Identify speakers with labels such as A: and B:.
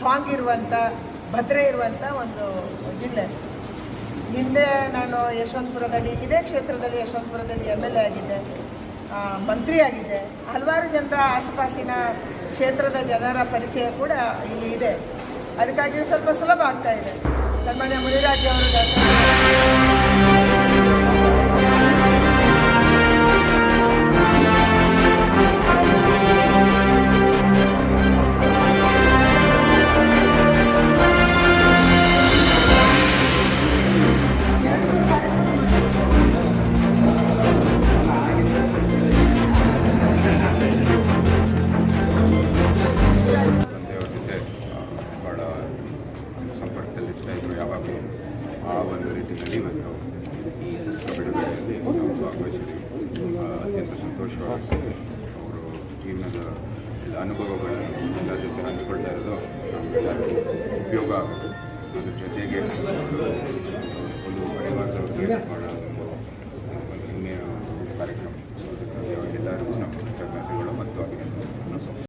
A: Strong ಇರುವಂಥ ಭದ್ರೆ ಇರುವಂಥ ಒಂದು ಜಿಲ್ಲೆ. ಹಿಂದೆ ನಾನು ಯಶವಂತಪುರದಲ್ಲಿ, ಇದೇ ಕ್ಷೇತ್ರದಲ್ಲಿ ಯಶವಂತಪುರದಲ್ಲಿ ಎಂ ಎಲ್ ಎ ಆಗಿದ್ದೆ ಮಂತ್ರಿ ಆಗಿದ್ದೆ. ಹಲವಾರು ಜನರ ಆಸುಪಾಸಿನ ಕ್ಷೇತ್ರದ ಜನರ ಪರಿಚಯ ಕೂಡ ಇಲ್ಲಿ ಇದೆ. ಅದಕ್ಕಾಗಿ ಸ್ವಲ್ಪ ಸುಲಭ ಆಗ್ತಾ ಇದೆ. ಸನ್ಮಾನ್ಯ ಮುನಿರಾಜ್ ಅವರು
B: ಆ ಒಂದು ರೀತಿಯಲ್ಲಿ ಇವತ್ತು ಈ ಪುಸ್ತಕ ಬಿಡುಗಡೆಯಲ್ಲಿ ನಾವು ಭಾಗವಹಿಸಿದ್ದೀವಿ ಅತ್ಯಂತ ಸಂತೋಷವಾಗಿ ಅವರು ಜೀವನದ ಎಲ್ಲ ಅನುಭವಗಳನ್ನು ಎಲ್ಲ ಜೊತೆ ಹಂಚಿಕೊಳ್ತಾ ಇರೋದು ನಮಗೆಲ್ಲರಿಗೂ ಉಪಯೋಗ ಆಗುತ್ತೆ. ಅದ್ರ ಜೊತೆಗೆ ಒಂದು ಪರಿವಾರದವ್ರಿಗೆ